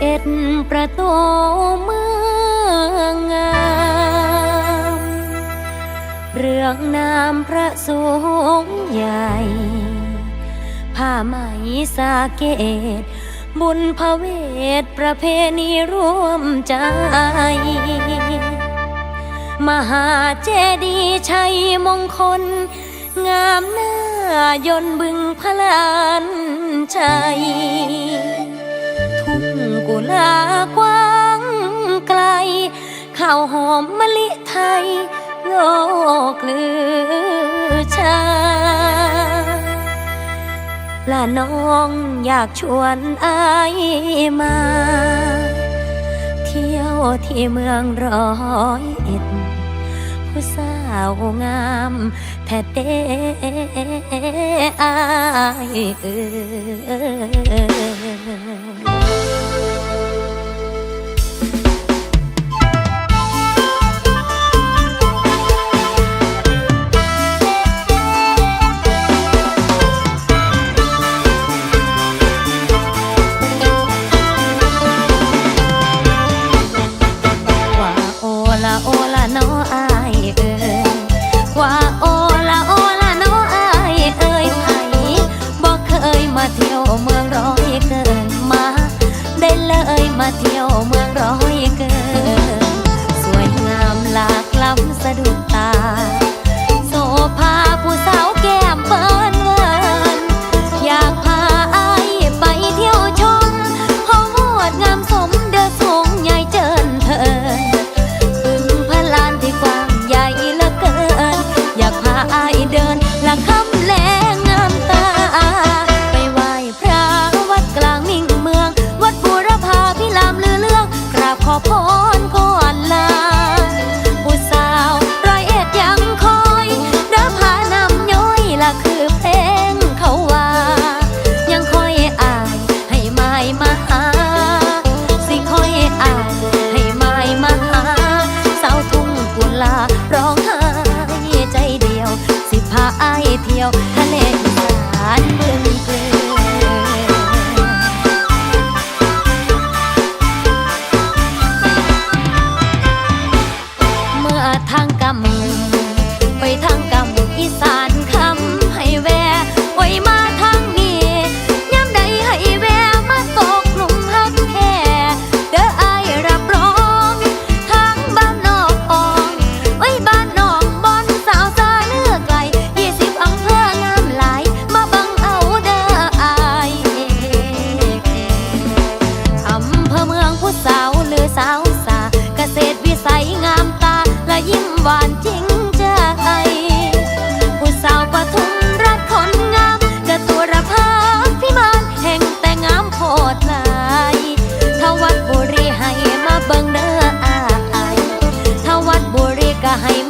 เอ็ดประตูเมืองงาม เรื่องนามพระสงฆ์ใหญ่ ผ้าไหมสาเกต บุญพระเวทประเพณีร่วมใจ มหาเจดีย์ชัยมงคล งามหน้ายนบึงพลานชัย กุลากว้างไกล ข้าวหอมมะลิไทยโลกลือชาละน้องอยากชวนอายมา เที่ยวที่เมืองร้อยเอ็ด ผู้สาวงามแท้เด้อายเอ่ย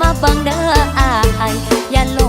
มาบังเด้ออายอย่าล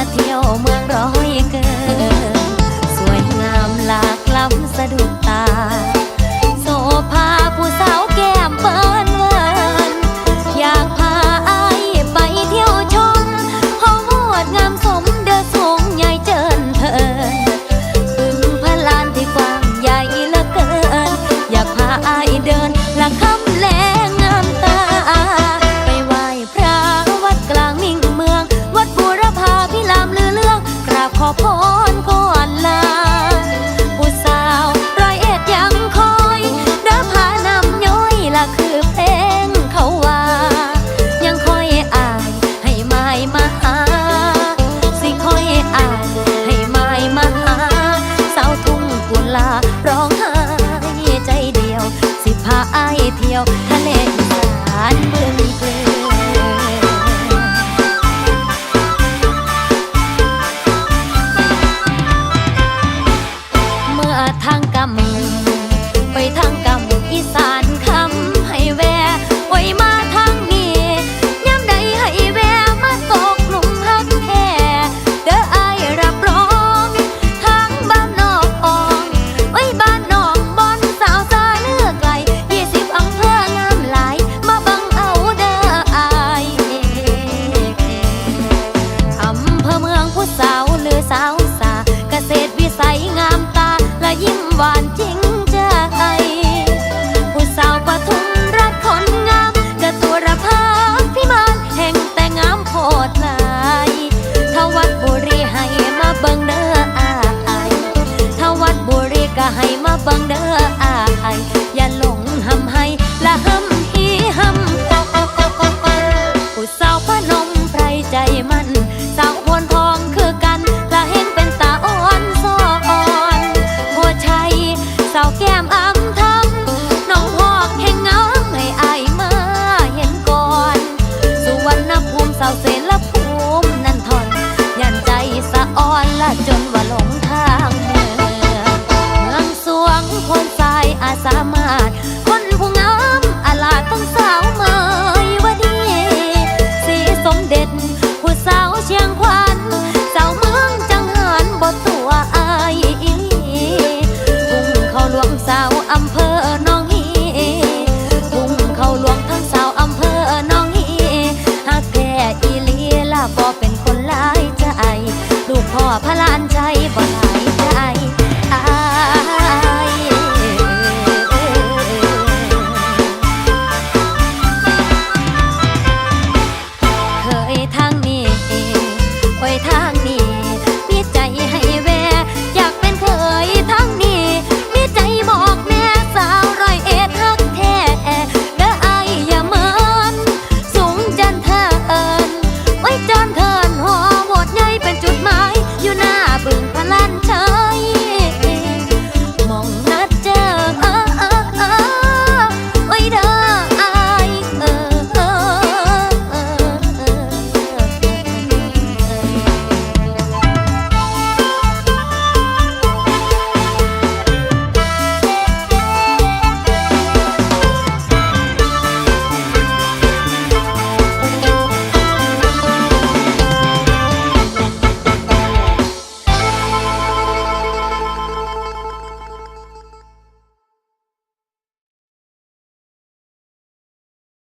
มาเที่ยว เที่ยวทะเลอีสานเมืองเกลือ สาวหรือสาวสาเกษตรวิสัยงามตา และยิ้มหวานจริงใจผู้สาวปทุมรักคนงามกะตัวระพาพิมานแห่งแต่งามโพดลายทวัดบุรีให้มาเบิ่งเด้ออายทวัดบุรีก็ให้มาเบิ่งเด้ออายามารถ คนผู้งามอาลาดต้องสาวเม้วันนี้สีสมเด็จ ผู้สาวเชียงควัน สาวเมืองจังหันบทตัวอายบุ้งเขาหลวงสาวอำเภอน้องฮีบุ้งเขาหลวงทั้งสาวอำเภอน้องฮีหากแพ้อีลีลาบอเป็นคนหลายใจ ลูกพ่อพระลานใจ